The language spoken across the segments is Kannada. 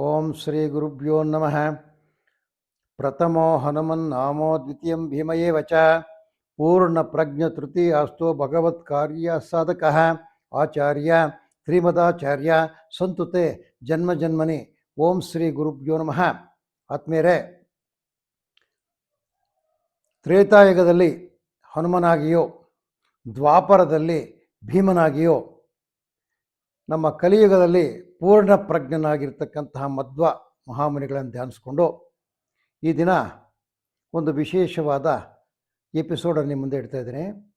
ಓಂ ಶ್ರೀ ಗುರುಭ್ಯೋ ನಮಃ. ಪ್ರಥಮೋ ಹನುಮನ್ ನಾಮೋ ದ್ವಿತೀಯಂ ಭೀಮಯೇ ವಚ. ಪೂರ್ಣ ಪ್ರಜ್ಞ ತೃತೀಯಾಸ್ತು ಭಗವತ್ ಕಾರ್ಯ ಸಾಧಕ. ಆಚಾರ್ಯ ಶ್ರೀಮದಾಚಾರ್ಯ ಸಂತುತೆ ಜನ್ಮ ಜನ್ಮನಿ. ಓಂ ಶ್ರೀ ಗುರುಭ್ಯೋ ನಮಃ. ಆತ್ಮೀಯರೇ, ತ್ರೇತಾಯುಗದಲ್ಲಿ ಹನುಮನಾಗಿಯೋ, ದ್ವಾಪರದಲ್ಲಿ ಭೀಮನಾಗಿಯೋ, ನಮ್ಮ ಕಲಿಯುಗದಲ್ಲಿ ಪೂರ್ಣ ಪ್ರಜ್ಞನಾಗಿರ್ತಕ್ಕಂತಹ ಮಧ್ವ ಮಹಾಮುನಿಗಳನ್ನು ಧ್ಯಾನಿಸ್ಕೊಂಡು ಈ ದಿನ ಒಂದು ವಿಶೇಷವಾದ ಎಪಿಸೋಡನ್ನು ನಿಮ್ಮ ಮುಂದೆ ಇಡ್ತಾ ಇದ್ದೀನಿ.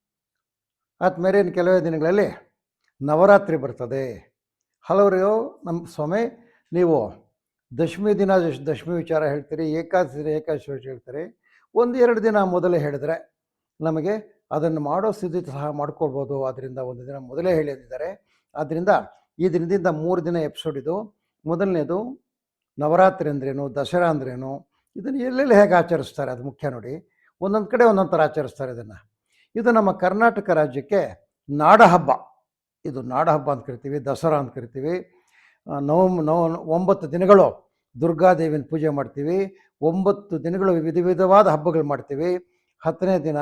ಆದ್ಮೇಲೆ ಇನ್ನು ಕೆಲವೇ ದಿನಗಳಲ್ಲಿ ನವರಾತ್ರಿ ಬರ್ತದೆ. ಹಲವರು ನಮ್ಮ ಸ್ವಾಮಿ, ನೀವು ದಶಮಿ ದಿನ ದಶ್- ದಶಮಿ ವಿಚಾರ ಹೇಳ್ತೀರಿ, ಏಕಾದಶಿ ದಿನ ಏಕಾದಶಿ ಹೇಳ್ತೀರಿ. ಒಂದು ಎರಡು ದಿನ ಮೊದಲೇ ಹೇಳಿದರೆ ನಮಗೆ ಅದನ್ನು ಮಾಡೋ ಸಿದ್ಧತೆ ಸಹ ಮಾಡ್ಕೊಳ್ಬೋದು. ಅದರಿಂದ ಒಂದು ದಿನ ಮೊದಲೇ ಹೇಳಿದ್ದಾರೆ. ಆದ್ದರಿಂದ ಈ ದಿನದಿಂದ ಮೂರು ದಿನ ಎಪಿಸೋಡ್ ಇದು. ಮೊದಲನೇದು ನವರಾತ್ರಿ ಅಂದ್ರೇನು, ದಸರಾ ಅಂದ್ರೇನು, ಇದನ್ನು ಎಲ್ಲೆಲ್ಲಿ ಹೇಗೆ ಆಚರಿಸ್ತಾರೆ ಅದು ಮುಖ್ಯ ನೋಡಿ. ಒಂದೊಂದು ಕಡೆ ಒಂದೊಂದು ಥರ ಆಚರಿಸ್ತಾರೆ ಇದನ್ನು. ಇದು ನಮ್ಮ ಕರ್ನಾಟಕ ರಾಜ್ಯಕ್ಕೆ ನಾಡಹಬ್ಬ. ಇದು ನಾಡಹಬ್ಬ ಅಂತ ಕರಿತೀವಿ, ದಸರಾ ಅಂತ ಕರಿತೀವಿ. ನವಂ ನವ, ಒಂಬತ್ತು ದಿನಗಳು ದುರ್ಗಾದೇವಿನ ಪೂಜೆ ಮಾಡ್ತೀವಿ. ಒಂಬತ್ತು ದಿನಗಳು ವಿಧ ವಿಧವಾದ ಹಬ್ಬಗಳು ಮಾಡ್ತೀವಿ. ಹತ್ತನೇ ದಿನ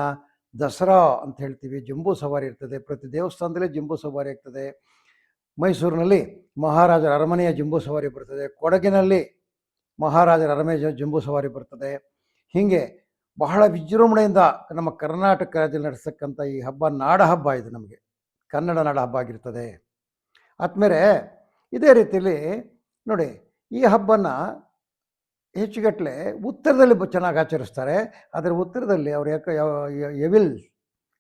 ದಸರಾ ಅಂತ ಹೇಳ್ತೀವಿ. ಜಂಬೂ ಸವಾರಿ ಇರ್ತದೆ. ಪ್ರತಿ ದೇವಸ್ಥಾನದಲ್ಲೇ ಜಂಬೂ ಸವಾರಿ ಆಗ್ತದೆ. ಮೈಸೂರಿನಲ್ಲಿ ಮಹಾರಾಜರ ಅರಮನೆಯ ಜಂಬೂ ಸವಾರಿ ಬರ್ತದೆ. ಕೊಡಗಿನಲ್ಲಿ ಮಹಾರಾಜರ ಅರಮನೆಯ ಜಂಬೂ ಸವಾರಿ ಬರ್ತದೆ. ಹೀಗೆ ಬಹಳ ವಿಜೃಂಭಣೆಯಿಂದ ನಮ್ಮ ಕರ್ನಾಟಕ ರಾಜ್ಯದಲ್ಲಿ ನಡೆಸ್ತಕ್ಕಂಥ ಈ ಹಬ್ಬ ನಾಡ ಹಬ್ಬ ಇದು ನಮಗೆ. ಕನ್ನಡ ನಾಡ ಹಬ್ಬ ಆಗಿರ್ತದೆ. ಆದ್ಮೇಲೆ ಇದೇ ರೀತಿಯಲ್ಲಿ ನೋಡಿ ಈ ಹಬ್ಬನ ಹೆಚ್ಚುಗಟ್ಟಲೆ ಉತ್ತರದಲ್ಲಿ ಚೆನ್ನಾಗಿ ಆಚರಿಸ್ತಾರೆ. ಆದರೆ ಉತ್ತರದಲ್ಲಿ ಅವ್ರು ಯಾಕೆ ಎವಿಲ್,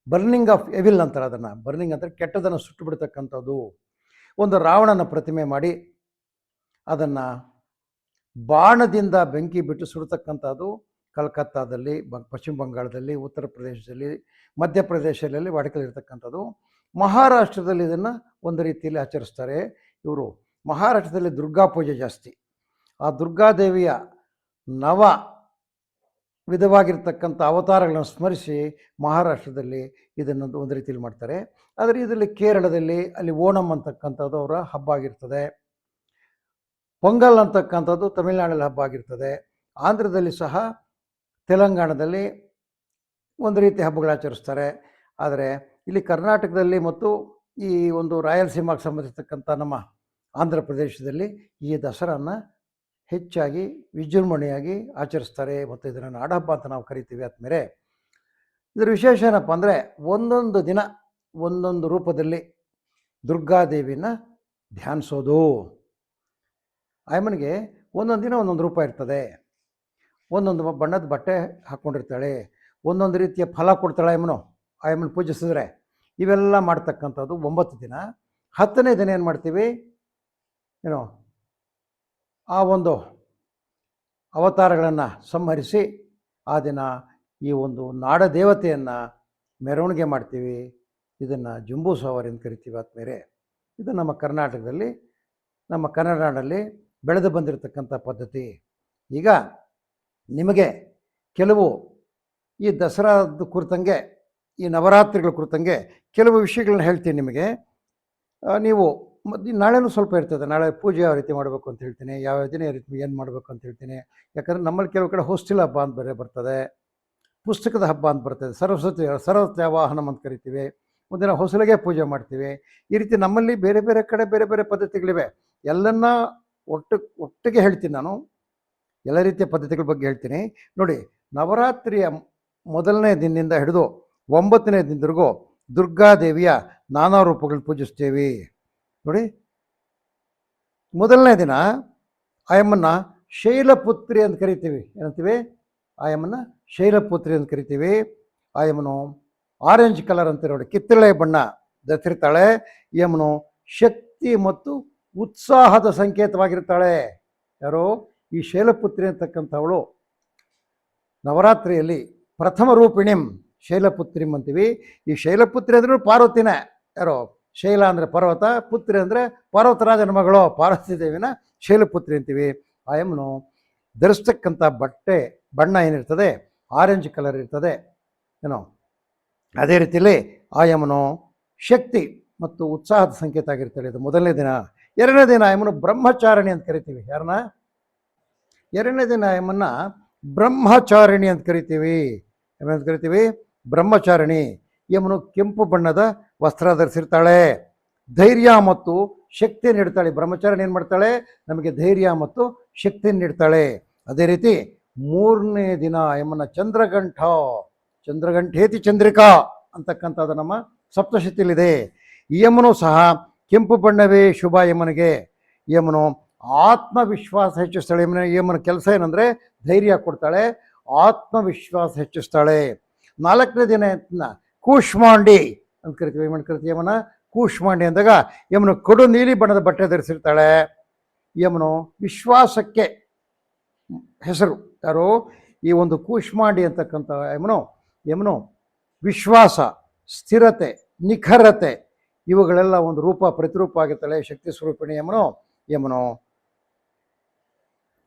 ಬರ್ನಿಂಗ್ ಆಫ್ ಎವಿಲ್ ಅಂತಾರೆ ಅದನ್ನು. ಬರ್ನಿಂಗ್ ಅಂದರೆ ಕೆಟ್ಟದನ್ನು ಸುಟ್ಟು ಬಿಡ್ತಕ್ಕಂಥದ್ದು. ಒಂದು ರಾವಣನ ಪ್ರತಿಮೆ ಮಾಡಿ ಅದನ್ನು ಬಾಣದಿಂದ ಬೆಂಕಿ ಬಿಟ್ಟು ಸುಡತಕ್ಕಂಥದ್ದು ಕಲ್ಕತ್ತಾದಲ್ಲಿ, ಬ, ಪಶ್ಚಿಮ ಬಂಗಾಳದಲ್ಲಿ, ಉತ್ತರ ಪ್ರದೇಶದಲ್ಲಿ ಮಧ್ಯಪ್ರದೇಶದಲ್ಲಿ ವಾಡಿಕೆಯಲ್ಲಿರ್ತಕ್ಕಂಥದ್ದು ಮಹಾರಾಷ್ಟ್ರದಲ್ಲಿ ಇದನ್ನು ಒಂದು ರೀತಿಯಲ್ಲಿ ಆಚರಿಸ್ತಾರೆ ಇವರು. ಮಹಾರಾಷ್ಟ್ರದಲ್ಲಿ ದುರ್ಗಾ ಪೂಜೆ ಜಾಸ್ತಿ. ಆ ದುರ್ಗಾದೇವಿಯ ನವ ವಿಧವಾಗಿರ್ತಕ್ಕಂಥ ಅವತಾರಗಳನ್ನು ಸ್ಮರಿಸಿ ಮಹಾರಾಷ್ಟ್ರದಲ್ಲಿ ಇದನ್ನು ಒಂದು- ರೀತಿಯಲ್ಲಿ ಮಾಡ್ತಾರೆ. ಆದರೆ ಇದರಲ್ಲಿ ಕೇರಳದಲ್ಲಿ ಅಲ್ಲಿ ಓಣಂ ಅಂತಕ್ಕಂಥದ್ದು ಅವರ ಹಬ್ಬ ಆಗಿರ್ತದೆ. ಪೊಂಗಲ್ ಅಂತಕ್ಕಂಥದ್ದು ತಮಿಳುನಾಡಲ್ಲಿ ಹಬ್ಬ ಆಗಿರ್ತದೆ. ಆಂಧ್ರದಲ್ಲಿ ಸಹ ತೆಲಂಗಾಣದಲ್ಲಿ ಒಂದು ರೀತಿ ಹಬ್ಬಗಳು ಆಚರಿಸ್ತಾರೆ. ಆದರೆ ಇಲ್ಲಿ ಕರ್ನಾಟಕದಲ್ಲಿ ಮತ್ತು ಈ ಒಂದು ರಾಯಲಸೀಮಾಗೆ ಸಂಬಂಧಿಸ್ತಕ್ಕಂಥ ನಮ್ಮ ಆಂಧ್ರ ಪ್ರದೇಶದಲ್ಲಿ ಈ ದಸರಾನ ಹೆಚ್ಚಾಗಿ ವಿಜೃಂಭಣೆಯಾಗಿ ಆಚರಿಸ್ತಾರೆ ಮತ್ತು ಇದನ್ನು ನಾಡಹಬ್ಬ ಅಂತ ನಾವು ಕರಿತೀವಿ ಆದಮೇಲೆ ಇದರ ವಿಶೇಷ ಏನಪ್ಪ ಅಂದರೆ ಒಂದೊಂದು ದಿನ ಒಂದೊಂದು ರೂಪದಲ್ಲಿ ದುರ್ಗಾದೇವಿನ ಧ್ಯಾನಿಸೋದು. ಆಯಮ್ಮನಿಗೆ ಒಂದೊಂದು ದಿನ ಒಂದೊಂದು ರೂಪ ಇರ್ತದೆ. ಒಂದೊಂದು ಬಣ್ಣದ ಬಟ್ಟೆ ಹಾಕ್ಕೊಂಡಿರ್ತಾಳೆ ಒಂದೊಂದು ರೀತಿಯ ಫಲ ಕೊಡ್ತಾಳೆ ಆಯಮ್ಮನು ಆಯಮ್ಮನ ಪೂಜಿಸಿದ್ರೆ ಇವೆಲ್ಲ ಮಾಡ್ತಕ್ಕಂಥದ್ದು ಒಂಬತ್ತು ದಿನ. ಹತ್ತನೇ ದಿನ ಏನು ಮಾಡ್ತೀವಿ? ಏನೋ ಆ ಒಂದು ಅವತಾರಗಳನ್ನು ಸಂಹರಿಸಿ ಆ ದಿನ ಈ ಒಂದು ನಾಡ ದೇವತೆಯನ್ನು ಮೆರವಣಿಗೆ ಮಾಡ್ತೀವಿ. ಇದನ್ನು ಜುಂಬೂ ಸವಾರಿ ಅಂತ ಕರಿತೀವಿ ಆದ್ಮೇಲೆ ಇದು ನಮ್ಮ ಕರ್ನಾಟಕದಲ್ಲಿ, ನಮ್ಮ ಕನ್ನಡ ಬೆಳೆದು ಬಂದಿರತಕ್ಕಂಥ ಪದ್ಧತಿ. ಈಗ ನಿಮಗೆ ಕೆಲವು ಈ ದಸರಾದ ಕುರಿತಂಗೆ, ಈ ನವರಾತ್ರಿಗಳ ಕುರಿತಂಗೆ ಕೆಲವು ವಿಷಯಗಳನ್ನ ಹೇಳ್ತೀನಿ ನಿಮಗೆ. ನೀವು ಮತ್ತು ನಾಳೆನೂ ಸ್ವಲ್ಪ ಇರ್ತದೆ. ನಾಳೆ ಪೂಜೆ ಯಾವ ರೀತಿ ಮಾಡಬೇಕು ಅಂತ ಹೇಳ್ತೀನಿ. ಯಾವ ದಿನ ರೀತಿ ಏನು ಮಾಡಬೇಕು ಅಂತ ಹೇಳ್ತೀನಿ. ಯಾಕಂದರೆ ನಮ್ಮಲ್ಲಿ ಕೆಲವು ಕಡೆ ಹೋಸ್ಟಿಲ್ ಹಬ್ಬ ಅಂತ ಬೇರೆ ಬರ್ತದೆ. ಪುಸ್ತಕದ ಹಬ್ಬ ಅಂತ ಬರ್ತದೆ. ಸರಸ್ವತಿ ಸರಸ್ವತಿ ವಾಹನಂ ಅಂತ ಕರಿತೀವಿ. ಒಂದಿನ ಹೊಸಲಿಗೆ ಪೂಜೆ ಮಾಡ್ತೀವಿ. ಈ ರೀತಿ ನಮ್ಮಲ್ಲಿ ಬೇರೆ ಬೇರೆ ಕಡೆ ಬೇರೆ ಬೇರೆ ಪದ್ಧತಿಗಳಿವೆ. ಎಲ್ಲನ್ನ ಒಟ್ಟು, ಒಟ್ಟಿಗೆ ಹೇಳ್ತೀನಿ ನಾನು. ಎಲ್ಲ ರೀತಿಯ ಪದ್ಧತಿಗಳ ಬಗ್ಗೆ ಹೇಳ್ತೀನಿ. ನೋಡಿ, ನವರಾತ್ರಿಯ ಮೊದಲನೇ ದಿನದಿಂದ ಹಿಡಿದು ಒಂಬತ್ತನೇ ದಿನದವರೆಗೂ ದುರ್ಗಾದೇವಿಯ ನಾನಾ ರೂಪಗಳು ಪೂಜಿಸ್ತೀವಿ. ನೋಡಿ. ಮೊದಲನೇ ದಿನ ಆಯಮ್ಮನ್ನ ಶೈಲಪುತ್ರಿ ಅಂತ ಕರಿತೀವಿ. ಏನಂತೀವಿ? ಆಯಮ್ಮನ್ನ ಶೈಲಪುತ್ರಿ ಅಂತ ಕರಿತೀವಿ. ಆಯಮ್ಮನು ಆರೆಂಜ್ ಕಲರ್ ಅಂತ ನೋಡಿ. ಕಿತ್ತಳೆ ಬಣ್ಣ ಧರಿಸಿರ್ತಾಳೆ. ಯಮನು ಶಕ್ತಿ ಮತ್ತು ಉತ್ಸಾಹದ ಸಂಕೇತವಾಗಿರ್ತಾಳೆ. ಯಾರೋ? ಈ ಶೈಲಪುತ್ರಿ ಅಂತಕ್ಕಂಥವಳು. ನವರಾತ್ರಿಯಲ್ಲಿ ಪ್ರಥಮ ರೂಪಿಣಿಂ, ಶೈಲಪುತ್ರಿಂ ಅಂತೀವಿ. ಈ ಶೈಲಪುತ್ರಿ ಅಂದ್ರೂ ಪಾರ್ವತಿನೇ. ಯಾರೋ? ಶೈಲ ಅಂದರೆ ಪರ್ವತ, ಪುತ್ರಿ ಅಂದರೆ ಪರ್ವತರಾಜನ ಮಗಳು, ಪಾರ್ವತಿ ದೇವಿನ ಶೈಲಪುತ್ರಿ ಅಂತೀವಿ. ಆಯಮ್ಮನು ಧರಿಸ್ತಕ್ಕಂಥ ಬಟ್ಟೆ, ಬಣ್ಣ ಏನಿರ್ತದೆ? ಆರೆಂಜ್ ಕಲರ್ ಇರ್ತದೆ. ಏನೋ? ಅದೇ ರೀತಿಯಲ್ಲಿ ಆಯಮನು ಶಕ್ತಿ ಮತ್ತು ಉತ್ಸಾಹದ ಸಂಕೇತ ಆಗಿರ್ತಾಳೆ ಇದು. ಮೊದಲನೇ ದಿನ. ಎರಡನೇ ದಿನ ಆಯಮನು ಬ್ರಹ್ಮಚಾರಣಿ ಅಂತ ಕರಿತೀವಿ. ಯಾರನ್ನ? ಎರಡನೇ ದಿನ ಯಮನ್ನ ಬ್ರಹ್ಮಚಾರಿಣಿ ಅಂತ ಕರಿತೀವಿ. ಏನಂತ ಕರಿತೀವಿ? ಬ್ರಹ್ಮಚಾರಿಣಿ. ಯಮನು ಕೆಂಪು ಬಣ್ಣದ ವಸ್ತ್ರ ಧರಿಸಿರ್ತಾಳೆ. ಧೈರ್ಯ ಮತ್ತು ಶಕ್ತಿ ನೀಡ್ತಾಳೆ. ಬ್ರಹ್ಮಚಾರಣ ಏನು ಮಾಡ್ತಾಳೆ? ನಮಗೆ ಧೈರ್ಯ ಮತ್ತು ಶಕ್ತಿ ನೀಡ್ತಾಳೆ. ಅದೇ ರೀತಿ ಮೂರನೇ ದಿನ ಯಮನ ಚಂದ್ರಗಂಠ. ಚಂದ್ರಗಂಠೇತಿ ಚಂದ್ರಿಕಾ ಅಂತಕ್ಕಂಥದ್ದು ನಮ್ಮ ಸಪ್ತಶತಿಯಲ್ಲಿದೆ. ಯಮನು ಸಹ ಕೆಂಪು ಬಣ್ಣವೇ ಶುಭ ಯಮನಿಗೆ. ಯಮನು ಆತ್ಮವಿಶ್ವಾಸ ಹೆಚ್ಚಿಸ್ತಾಳೆ. ಯಮನ ಯಮನ ಕೆಲಸ ಏನಂದರೆ ಧೈರ್ಯ ಕೊಡ್ತಾಳೆ, ಆತ್ಮವಿಶ್ವಾಸ ಹೆಚ್ಚಿಸ್ತಾಳೆ. ನಾಲ್ಕನೇ ದಿನ ಕೂಶ್ಮಾಂಡಿ ಅಂತ ಕರಿತೀವಿ ಏನು ಕರಿತೀವಿ ಯಮನ ಕೂಷ್ಮಾಂಡಿ ಅಂದಾಗ ಯಮನು ಕಡು ನೀಲಿ ಬಣ್ಣದ ಬಟ್ಟೆ ಧರಿಸಿರ್ತಾಳೆ ಯಮನು ವಿಶ್ವಾಸಕ್ಕೆ ಹೆಸರು ಯಾರು ಈ ಒಂದು ಕೂಷ್ಮಾಂಡಿ ಅಂತಕ್ಕಂಥ ಯಮನು ಯಮನು ವಿಶ್ವಾಸ ಸ್ಥಿರತೆ ನಿಖರತೆ ಇವುಗಳೆಲ್ಲ ಒಂದು ರೂಪ ಪ್ರತಿರೂಪ ಆಗಿರ್ತಾಳೆ ಶಕ್ತಿ ಸ್ವರೂಪಿಣಿ ಯಮನು ಯಮನು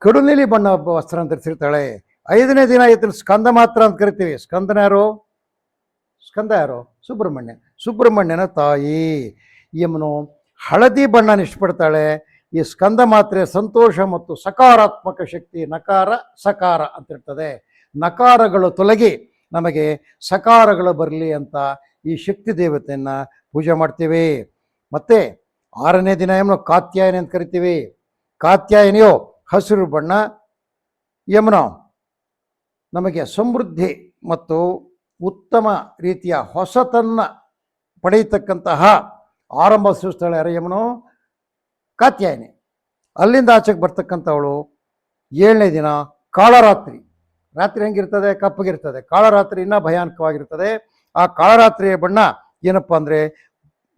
ಕಡು ನೀಲಿ ಬಣ್ಣ ವಸ್ತ್ರ ಧರಿಸಿರ್ತಾಳೆ ಐದನೇ ದಿನ ಈತನ ಸ್ಕಂದ ಮಾತ್ರ ಅಂತ ಕರಿತೀವಿ ಸ್ಕಂದನ ಯಾರು ಸ್ಕಂದ ಯಾರು ಸುಬ್ರಹ್ಮಣ್ಯ. ಸುಬ್ರಹ್ಮಣ್ಯನ ತಾಯಿ. ಯಮನು ಹಳದಿ ಬಣ್ಣ ಇಷ್ಟಪಡ್ತಾಳೆ. ಈ ಸ್ಕಂದ ಮಾತ್ರೆ ಸಂತೋಷ ಮತ್ತು ಸಕಾರಾತ್ಮಕ ಶಕ್ತಿ, ನಕಾರ, ಸಕಾರ ಅಂತ ಇರ್ತದೆ ನಕಾರಗಳು ತೊಲಗಿ ನಮಗೆ ಸಕಾರಗಳು ಬರಲಿ ಅಂತ ಈ ಶಕ್ತಿ ದೇವತೆಯನ್ನು ಪೂಜೆ ಮಾಡ್ತೀವಿ. ಮತ್ತೆ ಆರನೇ ದಿನ ಯಮನು ಕಾತ್ಯಾಯನಿ ಅಂತ ಕರಿತೀವಿ. ಕಾತ್ಯಾಯನಿಯೋ ಹಸಿರು ಬಣ್ಣ. ಯಮುನ ನಮಗೆ ಸಮೃದ್ಧಿ ಮತ್ತು ಉತ್ತಮ ರೀತಿಯ ಹೊಸತನ್ನು ಪಡೆಯತಕ್ಕಂತಹ ಆರಂಭ ಸೂಚಿಸ್ತಾಳೆ ಅರಯಮನು ಕಾತ್ಯಾಯನಿ. ಅಲ್ಲಿಂದ ಆಚೆಗೆ ಬರ್ತಕ್ಕಂಥವಳು ಏಳನೇ ದಿನ ಕಾಳರಾತ್ರಿ. ರಾತ್ರಿ ಹೆಂಗಿರ್ತದೆ? ಕಪ್ಪಗಿರ್ತದೆ. ಕಾಳರಾತ್ರಿ ಇನ್ನೂ ಭಯಾನಕವಾಗಿರ್ತದೆ. ಆ ಕಾಳರಾತ್ರಿಯ ಬಣ್ಣ ಏನಪ್ಪ ಅಂದರೆ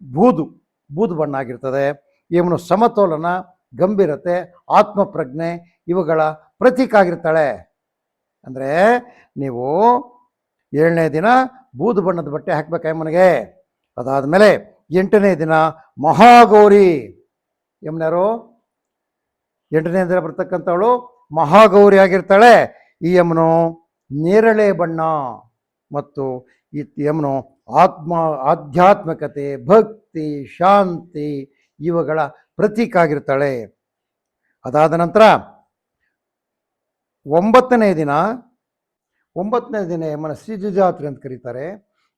ಬೂದು ಬೂದು ಬಣ್ಣ ಆಗಿರ್ತದೆ. ಇವನು ಸಮತೋಲನ, ಗಂಭೀರತೆ, ಆತ್ಮಪ್ರಜ್ಞೆ ಇವುಗಳ ಪ್ರತೀಕ ಆಗಿರ್ತಾಳೆ. ಅಂದರೆ ನೀವು ಏಳನೇ ದಿನ ಬೂದು ಬಣ್ಣದ ಬಟ್ಟೆ ಹಾಕ್ಬೇಕು ಅದಾದ ಅದಾದಮೇಲೆ ಎಂಟನೇ ದಿನ ಮಹಾಗೌರಿ. ಯಮನ್ಯಾರು ಎಂಟನೇ ದಿನ ಬರ್ತಕ್ಕಂಥವಳು ಮಹಾಗೌರಿ ಆಗಿರ್ತಾಳೆ. ಈ ಯಮನು ನೇರಳೆ ಬಣ್ಣ ಮತ್ತು ಈ ಯಮನು ಆತ್ಮ, ಆಧ್ಯಾತ್ಮಿಕತೆ, ಭಕ್ತಿ, ಶಾಂತಿ ಇವುಗಳ ಪ್ರತೀಕ ಆಗಿರ್ತಾಳೆ. ಅದಾದ ನಂತರ ಒಂಬತ್ತನೇ ದಿನ ಒಂಬತ್ತನೇ ದಿನ ಯಮನ ಶ್ರೀಜಾತ್ರೆ ಅಂತ ಕರೀತಾರೆ.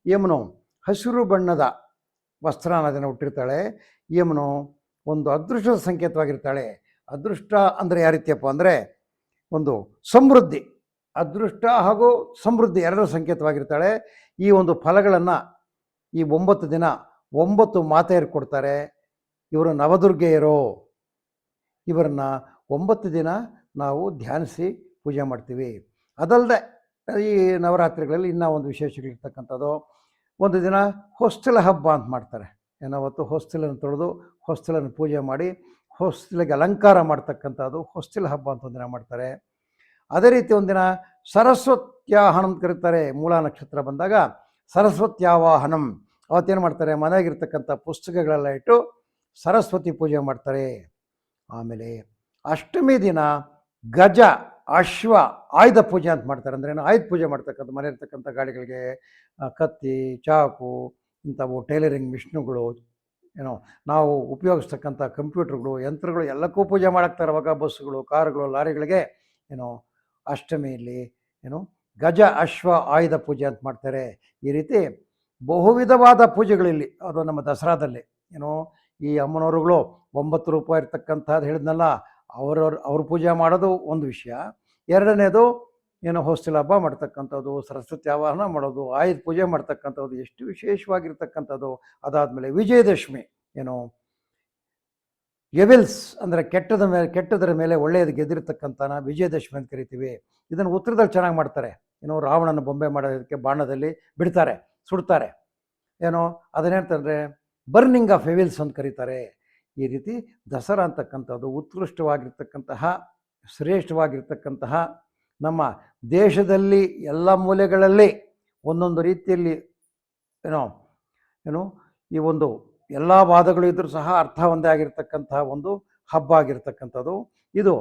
ಯಮನು ಹಸಿರು ಬಣ್ಣದ ವಸ್ತ್ರ ಅನ್ನೋದನ್ನು ಹುಟ್ಟಿರ್ತಾಳೆ ಯಮನು ಒಂದು ಅದೃಷ್ಟದ ಸಂಕೇತವಾಗಿರ್ತಾಳೆ. ಅದೃಷ್ಟ ಅಂದರೆ ಯಾವ ರೀತಿಯಪ್ಪ ಅಂದರೆ ಒಂದು ಸಮೃದ್ಧಿ. ಅದೃಷ್ಟ ಹಾಗೂ ಸಮೃದ್ಧಿ ಎರಡರ ಸಂಕೇತವಾಗಿರ್ತಾಳೆ. ಈ ಒಂದು ಫಲಗಳನ್ನು ಈ ಒಂಬತ್ತು ದಿನ ಒಂಬತ್ತು ಮಾತೆಯರು ಕೊಡ್ತಾರೆ. ಇವರು ನವದುರ್ಗೆಯರು. ಇವರನ್ನ ಒಂಬತ್ತು ದಿನ ನಾವು ಧ್ಯಾನಿಸಿ ಪೂಜೆ ಮಾಡ್ತೀವಿ. ಅದಲ್ಲದೆ ಈ ನವರಾತ್ರಿಗಳಲ್ಲಿ ಇನ್ನೂ ಒಂದು ವಿಶೇಷಗಳಿರ್ತಕ್ಕಂಥದ್ದು ಒಂದು ದಿನ ಹೊಸ್ತಿಲ ಹಬ್ಬ ಅಂತ ಮಾಡ್ತಾರೆ. ಏನಾವತ್ತು ಹೊಸ್ತಿಲನ್ನು ತೊಳೆದು ಹೊಸ್ತಿಲನ್ನು ಪೂಜೆ ಮಾಡಿ ಹೊಸ್ತಿಲಿಗೆ ಅಲಂಕಾರ ಮಾಡ್ತಕ್ಕಂಥದ್ದು ಹೊಸ್ತಿಲ ಹಬ್ಬ ಅಂತ ಒಂದಿನ ಮಾಡ್ತಾರೆ. ಅದೇ ರೀತಿ ಒಂದಿನ ಸರಸ್ವತ್ಯಾಹನ ಅಂತ ಕರೀತಾರೆ ಮೂಲ ನಕ್ಷತ್ರ ಬಂದಾಗ. ಸರಸ್ವತ್ಯಾವಾಹನಂ ಅವತ್ತೇನು ಮಾಡ್ತಾರೆ? ಮನೆಯಾಗಿರ್ತಕ್ಕಂಥ ಪುಸ್ತಕಗಳೆಲ್ಲ ಇಟ್ಟು ಸರಸ್ವತಿ ಪೂಜೆ ಮಾಡ್ತಾರೆ. ಆಮೇಲೆ ಅಷ್ಟಮಿ ದಿನ ಗಜ. ಅಶ್ವ ಆಯುಧ ಪೂಜೆ ಅಂತ ಮಾಡ್ತಾರೆ. ಅಂದ್ರೆ ಏನು? ಆಯುಧ ಪೂಜೆ ಮಾಡ್ತಕ್ಕಂಥ, ಮನೆ ಇರ್ತಕ್ಕಂಥ ಗಾಡಿಗಳಿಗೆ ಕತ್ತಿ, ಚಾಕು, ಇಂಥವು ಟೈಲರಿಂಗ್ ಮಿಷಿನ್ಗಳು, ಏನೋ, ನಾವು ಉಪಯೋಗಿಸ್ತಕ್ಕಂಥ ಕಂಪ್ಯೂಟರ್ಗಳು, ಯಂತ್ರಗಳು ಎಲ್ಲಕ್ಕೂ ಪೂಜೆ ಮಾಡಾಕ್ತಾರೆ ಅವಾಗ. ಬಸ್ಸುಗಳು, ಕಾರುಗಳು, ಲಾರಿಗಳಿಗೆ, ಏನೋ, ಅಷ್ಟಮಿಯಲ್ಲಿ, ಏನು, ಗಜ ಅಶ್ವ ಆಯುಧ ಪೂಜೆ ಅಂತ ಮಾಡ್ತಾರೆ. ಈ ರೀತಿ ಬಹುವಿಧವಾದ ಪೂಜೆಗಳಿಲ್ಲಿ, ಅದು ನಮ್ಮ ದಸರಾದಲ್ಲಿ, ಏನೋ, ಈ ಅಮ್ಮನವರುಗಳು ಒಂಬತ್ತು ರೂಪಾಯಿ ಇರ್ತಕ್ಕಂಥದ್ದು ಹೇಳಿದ್ನಲ್ಲ, ಅವರವ್ರ, ಅವ್ರ ಪೂಜೆ ಮಾಡೋದು ಒಂದು ವಿಷಯ. ಎರಡನೇದು ಏನೋ ಹೋಸ್ಟೆಲ್ ಹಬ್ಬ ಮಾಡ್ತಕ್ಕಂಥದ್ದು, ಸರಸ್ವತಿ ಆವಾಹನ ಮಾಡೋದು, ಆಯುಧ ಪೂಜೆ ಮಾಡ್ತಕ್ಕಂಥದ್ದು, ಎಷ್ಟು ವಿಶೇಷವಾಗಿರ್ತಕ್ಕಂಥದ್ದು, ಅದಾದಮೇಲೆ ವಿಜಯದಶಮಿ, ಏನು ಎವಿಲ್ಸ್ ಅಂದರೆ ಕೆಟ್ಟದ ಮೇಲೆ ಕೆಟ್ಟದರ ಮೇಲೆ ಒಳ್ಳೆಯದು ಗೆದ್ದಿರ್ತಕ್ಕಂಥ ವಿಜಯದಶಮಿ ಅಂತ ಕರಿತೀವಿ. ಇದನ್ನು ಉತ್ತರದಲ್ಲಿ ಚೆನ್ನಾಗಿ ಮಾಡ್ತಾರೆ. ಏನೋ ರಾವಣನ ಬೊಂಬೆ ಮಾಡೋದಕ್ಕೆ ಬಾಣದಲ್ಲಿ ಬಿಡ್ತಾರೆ, ಸುಡ್ತಾರೆ. ಏನೋ ಅದನ್ನೇಂತಂದರೆ ಬರ್ನಿಂಗ್ ಆಫ್ ಎವಿಲ್ಸ್ ಅಂತ ಕರೀತಾರೆ. ಈ ರೀತಿ ದಸರಾ ಅಂತಕ್ಕಂಥದ್ದು ಉತ್ಕೃಷ್ಟವಾಗಿರ್ತಕ್ಕಂತಹ ಶ್ರೇಷ್ಠವಾಗಿರ್ತಕ್ಕಂತಹ ನಮ್ಮ ದೇಶದಲ್ಲಿ ಎಲ್ಲ ಮೂಲೆಗಳಲ್ಲಿ ಒಂದೊಂದು ರೀತಿಯಲ್ಲಿ ಏನೋ ಏನು ಈ ಒಂದು ಎಲ್ಲ ವಾದಗಳು ಇದ್ದರೂ ಸಹ ಅರ್ಥ ಒಂದೇ ಆಗಿರ್ತಕ್ಕಂತಹ ಒಂದು ಹಬ್ಬ ಆಗಿರ್ತಕ್ಕಂಥದ್ದು. ಇದು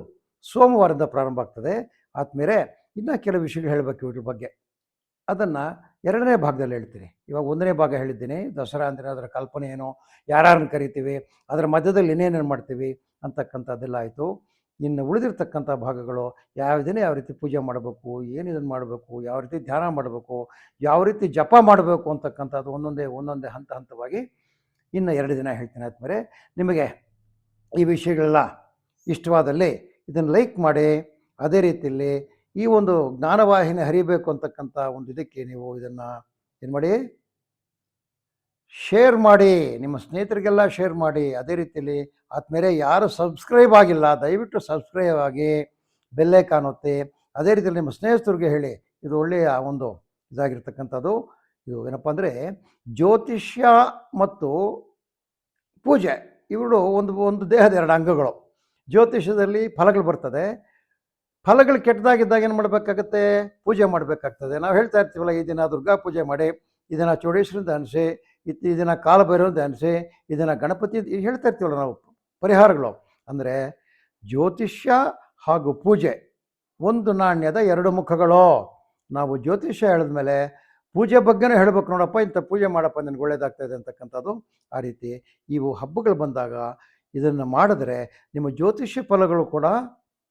ಸೋಮವಾರದಿಂದ ಪ್ರಾರಂಭ ಆಗ್ತದೆ. ಆದಮೇಲೆ ಇನ್ನು ಕೆಲವು ವಿಷಯಗಳು ಹೇಳಬೇಕು ಇವ್ರ ಬಗ್ಗೆ. ಅದನ್ನು ಎರಡನೇ ಭಾಗದಲ್ಲಿ ಹೇಳ್ತೀನಿ. ಇವಾಗ ಒಂದನೇ ಭಾಗ ಹೇಳಿದ್ದೀನಿ. ದಸರಾ ಅಂದರೆ ಅದರ ಕಲ್ಪನೆ ಏನು? ಯಾರನ್ನು ಕರಿತೀವಿ? ಅದರ ಮಧ್ಯದಲ್ಲಿ ಇನ್ನೇನೇನು ಮಾಡ್ತೀವಿ? ಅಂತಕ್ಕಂಥದ್ದೆಲ್ಲ ಆಯಿತು. ಇನ್ನು ಉಳಿದಿರ್ತಕ್ಕಂಥ ಭಾಗಗಳು ಯಾವ ದಿನ ಯಾವ ರೀತಿ ಪೂಜೆ ಮಾಡಬೇಕು, ಏನು ಇದನ್ನು ಮಾಡಬೇಕು, ಯಾವ ರೀತಿ ಧ್ಯಾನ ಮಾಡಬೇಕು, ಯಾವ ರೀತಿ ಜಪ ಮಾಡಬೇಕು ಅಂತಕ್ಕಂಥದ್ದು ಒಂದೊಂದೇ ಒಂದೊಂದೇ ಹಂತ ಹಂತವಾಗಿ ಇನ್ನು ಎರಡು ದಿನ ಹೇಳ್ತೀನಿ ಆದ್ಮೇಲೆ ನಿಮಗೆ ಈ ವಿಷಯಗಳೆಲ್ಲ ಇಷ್ಟವಾದಲ್ಲಿ ಇದನ್ನು ಲೈಕ್ ಮಾಡಿ, ಅದೇ ರೀತಿಯಲ್ಲಿ ಈ ಒಂದು ಜ್ಞಾನವಾಹಿನಿ ಹರಿಬೇಕು ಅಂತಕ್ಕಂಥ ಒಂದು ಇದಕ್ಕೆ ನೀವು ಇದನ್ನು ಏನು ಮಾಡಿ ಶೇರ್ ಮಾಡಿ, ನಿಮ್ಮ ಸ್ನೇಹಿತರಿಗೆಲ್ಲ ಶೇರ್ ಮಾಡಿ. ಅದೇ ರೀತಿಯಲ್ಲಿ ಆದ್ಮೇಲೆ ಯಾರು ಸಬ್ಸ್ಕ್ರೈಬ್ ಆಗಿಲ್ಲ, ದಯವಿಟ್ಟು ಸಬ್ಸ್ಕ್ರೈಬ್ ಆಗಿ, ಬೆಲ್ಲೆ ಕಾಣುತ್ತೆ. ಅದೇ ರೀತಿಯಲ್ಲಿ ನಿಮ್ಮ ಸ್ನೇಹಿತರಿಗೆ ಹೇಳಿ, ಇದು ಒಳ್ಳೆಯ ಒಂದು ಇದಾಗಿರ್ತಕ್ಕಂಥದ್ದು. ಇದು ಏನಪ್ಪ ಅಂದರೆ, ಜ್ಯೋತಿಷ್ಯ ಮತ್ತು ಪೂಜೆ ಇವಳು ಒಂದು ಒಂದು ದೇಹದ ಎರಡು ಅಂಗಗಳು. ಜ್ಯೋತಿಷ್ಯದಲ್ಲಿ ಫಲಗಳು ಬರ್ತದೆ. ಫಲಗಳು ಕೆಟ್ಟದಾಗಿದ್ದಾಗ ಏನು ಮಾಡಬೇಕಾಗತ್ತೆ? ಪೂಜೆ ಮಾಡಬೇಕಾಗ್ತದೆ. ನಾವು ಹೇಳ್ತಾ ಇರ್ತೀವಲ್ಲ, ಈ ದಿನ ದುರ್ಗಾ ಪೂಜೆ ಮಾಡಿ ಇದನ್ನು ಚೌಡೇಶ್ವರಿಂದ ಅನಿಸಿ ಇತ್ತು ಇದನ್ನು ಕಾಲಭೈರವಂತ ಧ್ಯಾನಿಸಿ ಇದನ್ನು ಗಣಪತಿ ಹೇಳ್ತಾ ಇರ್ತೀವಲ್ಲ ನಾವು ಪರಿಹಾರಗಳು. ಅಂದರೆ ಜ್ಯೋತಿಷ್ಯ ಹಾಗೂ ಪೂಜೆ ಒಂದು ನಾಣ್ಯದ ಎರಡು ಮುಖಗಳು. ನಾವು ಜ್ಯೋತಿಷ್ಯ ಹೇಳಿದ್ಮೇಲೆ ಪೂಜೆ ಬಗ್ಗೆನೂ ಹೇಳ್ಬೇಕು ನೋಡಪ್ಪ, ಇಂಥ ಪೂಜೆ ಮಾಡಪ್ಪ, ನಿನಗೆ ಒಳ್ಳೇದಾಗ್ತಾಯಿದೆ ಅಂತಕ್ಕಂಥದ್ದು ಆ ರೀತಿ. ಇವು ಹಬ್ಬಗಳು ಬಂದಾಗ ಇದನ್ನು ಮಾಡಿದ್ರೆ ನಿಮ್ಮ ಜ್ಯೋತಿಷ್ಯ ಫಲಗಳು ಕೂಡ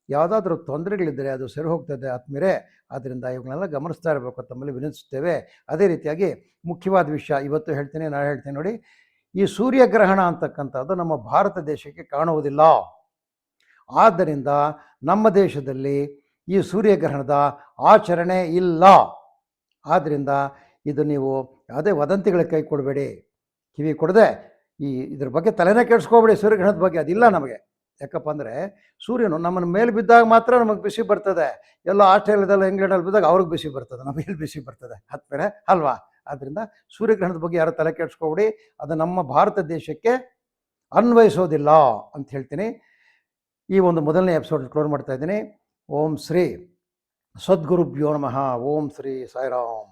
ಯಾವುದಾದ್ರೂ ತೊಂದರೆಗಳಿದ್ದರೆ ಅದು ಸರಿ ಹೋಗ್ತದೆ ಆತ್ಮೀರೇ ಆದ್ದರಿಂದ ಇವುಗಳನ್ನೆಲ್ಲ ಗಮನಿಸ್ತಾ ಇರಬೇಕು, ತಮ್ಮಲ್ಲಿ ವಿನಿಸುತ್ತೇವೆ ಅದೇ ರೀತಿಯಾಗಿ ಮುಖ್ಯವಾದ ವಿಷಯ ಇವತ್ತು ಹೇಳ್ತೇನೆ ನಾನು ಹೇಳ್ತೇನೆ ನೋಡಿ. ಈ ಸೂರ್ಯಗ್ರಹಣ ಅಂತಕ್ಕಂಥದ್ದು ನಮ್ಮ ಭಾರತ ದೇಶಕ್ಕೆ ಕಾಣುವುದಿಲ್ಲ. ಆದ್ದರಿಂದ ನಮ್ಮ ದೇಶದಲ್ಲಿ ಈ ಸೂರ್ಯಗ್ರಹಣದ ಆಚರಣೆ ಇಲ್ಲ. ಆದ್ದರಿಂದ ಇದು ನೀವು ಯಾವುದೇ ವದಂತಿಗಳಿಗೆ ಕೈ ಕೊಡಬೇಡಿ. ಕಿವಿ ಕೊಡದೆ ಈ ಇದ್ರ ಬಗ್ಗೆ ತಲೆನೇ ಕೆಡಿಸ್ಕೋಬೇಡಿ ಸೂರ್ಯಗ್ರಹಣದ ಬಗ್ಗೆ, ಅದಿಲ್ಲ ನಮಗೆ. ಯಾಕಪ್ಪ ಅಂದರೆ ಸೂರ್ಯನು ನಮ್ಮನ್ನು ಮೇಲೆ ಬಿದ್ದಾಗ ಮಾತ್ರ ನಮಗೆ ಬಿಸಿ ಬರ್ತದೆ. ಎಲ್ಲ ಆಸ್ಟ್ರೇಲಿಯಾದಲ್ಲಿ ಇಂಗ್ಲೆಂಡಲ್ಲಿ ಬಿದ್ದಾಗ ಅವ್ರಿಗೆ ಬಿಸಿ ಬರ್ತದೆ ನಮಗೆ ಬಿಸಿ ಬರ್ತದೆ. ಹತ್ತಿರ ಅಲ್ವಾ? ಆದ್ದರಿಂದ ಸೂರ್ಯಗ್ರಹಣದ ಬಗ್ಗೆ ಯಾರು ತಲೆ ಕೆಡಿಸ್ಕೋಬೇಡಿ, ಅದು ನಮ್ಮ ಭಾರತ ದೇಶಕ್ಕೆ ಅನ್ವಯಿಸೋದಿಲ್ಲ ಅಂತ ಹೇಳ್ತೀನಿ. ಈ ಒಂದು ಮೊದಲನೇ ಎಪಿಸೋಡ್ ಕ್ಲೋಸ್ ಮಾಡ್ತಾ ಇದ್ದೀನಿ. ಓಂ ಶ್ರೀ ಸದ್ಗುರುಭ್ಯೋ ನಮಃ. ಓಂ ಶ್ರೀ ಸಾಯಿರಾಮ್.